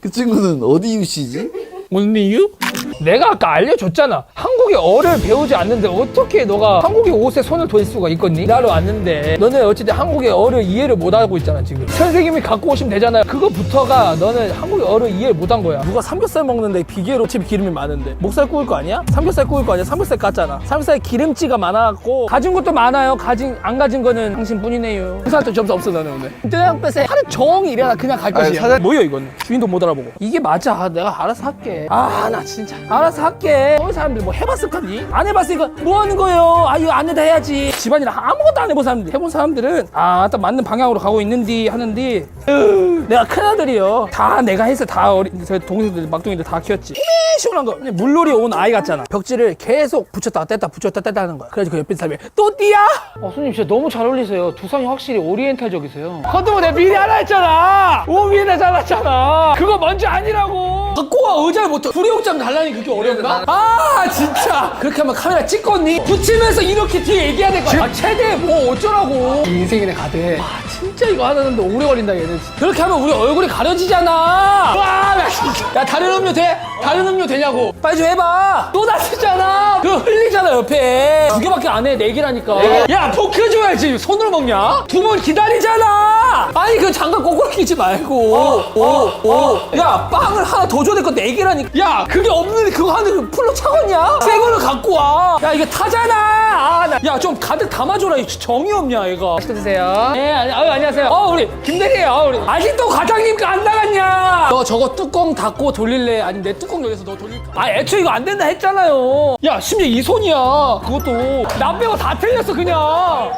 그 친구는 어디 유씨지? 무슨 이유? 내가 아까 알려줬잖아. 한국 의 어를 배우지 않는데 어떻게 너가 한국의 옷에 손을 댈 수가 있겠니? 나로 왔는데 너는 어쨌든 한국의 어를 이해를 못하고 있잖아 지금. 선생님이 갖고 오시면 되잖아요. 그거부터가 너는 한국의 어를 이해 못한 거야. 누가 삼겹살 먹는데 비계로 집 기름이 많은데 목살 구울 거 아니야? 삼겹살 구울 거 아니야? 삼겹살 깠잖아. 삼겹살에 기름지가 많아갖고 가진 것도 많아요. 가진 안 가진 거는 당신뿐이네요. 회사한테 점수 없어 나는 오늘. 뜨양 뺏에 하루 종일 일하다 그냥 갈 것이야. 사장- 뭐야 이거는? 주인도 못 알아보고. 이게 맞아. 내가 알아서 할게. 아 나 진짜 알아서 할게. 서울 사람들 뭐 해 봤을 거니? 안 해봤으니까 뭐 하는 거예요? 아 이거 안 해도 해야지. 집안일 아무것도 안 해본 사람들. 해본 사람들은 아 딱 맞는 방향으로 가고 있는디 하는디. 으, 내가 큰아들이요. 다 내가 해서 다 어린 저 동생들 막둥이들 다 키웠지. 시원한 거. 물놀이 온 아이 같잖아. 벽지를 계속 붙였다 뗐다 붙였다 뗐다 하는 거야. 그래서 그 옆에 사람이 또 띠야? 어, 손님 진짜 너무 잘 어울리세요. 두상이 확실히 오리엔탈적이세요. 컨트롤 내가 미리 하라 했잖아. 오미에 잘랐잖아. 그거 먼저 아니라고. 갖고 와 의자를 못해 불이옥장 달라니 그게 어려운가? 아 진짜 그렇게 하면 카메라 찍겠니? 붙이면서 이렇게 뒤에 얘기해야 될 거야 아 최대 뭐 어쩌라고 인생이네 가대. 아, 진짜 이거 하는데 오래 걸린다 얘는. 그렇게 하면 우리 얼굴이 가려지잖아 진짜 야 다른 음료 돼? 다른 음료 되냐고. 빨리 좀 해봐. 또 다치잖아. 그거 흘리잖아 옆에. 두 개밖에 안 해. 네 개라니까. 야 포크 줘야지. 손으로 먹냐? 두 번 기다리잖아. 아니 그 장갑 거꾸로 끼지 말고. 오오야 빵을 하나 더 줘야 될 거 네 개라니까. 야 그게 없는데 그거 하나 풀로 차겠냐? 새 거를 갖고 와야 이거 타잖아 야 좀 가득 담아줘라 이 정이 없냐 얘가 맛있게 드세요. 예, 아니, 아유, 안녕하세요. 어, 우리 김대리예요. 어, 우리 아직도 과장님 안 나갔냐? 너 저거 뚜껑 닫고 돌릴래? 아니면 내 뚜껑 열려서 너 돌릴까? 아, 애초에 이거 안 된다 했잖아요. 야, 심지어 이 손이야. 그것도 나 빼고 다 틀렸어 그냥.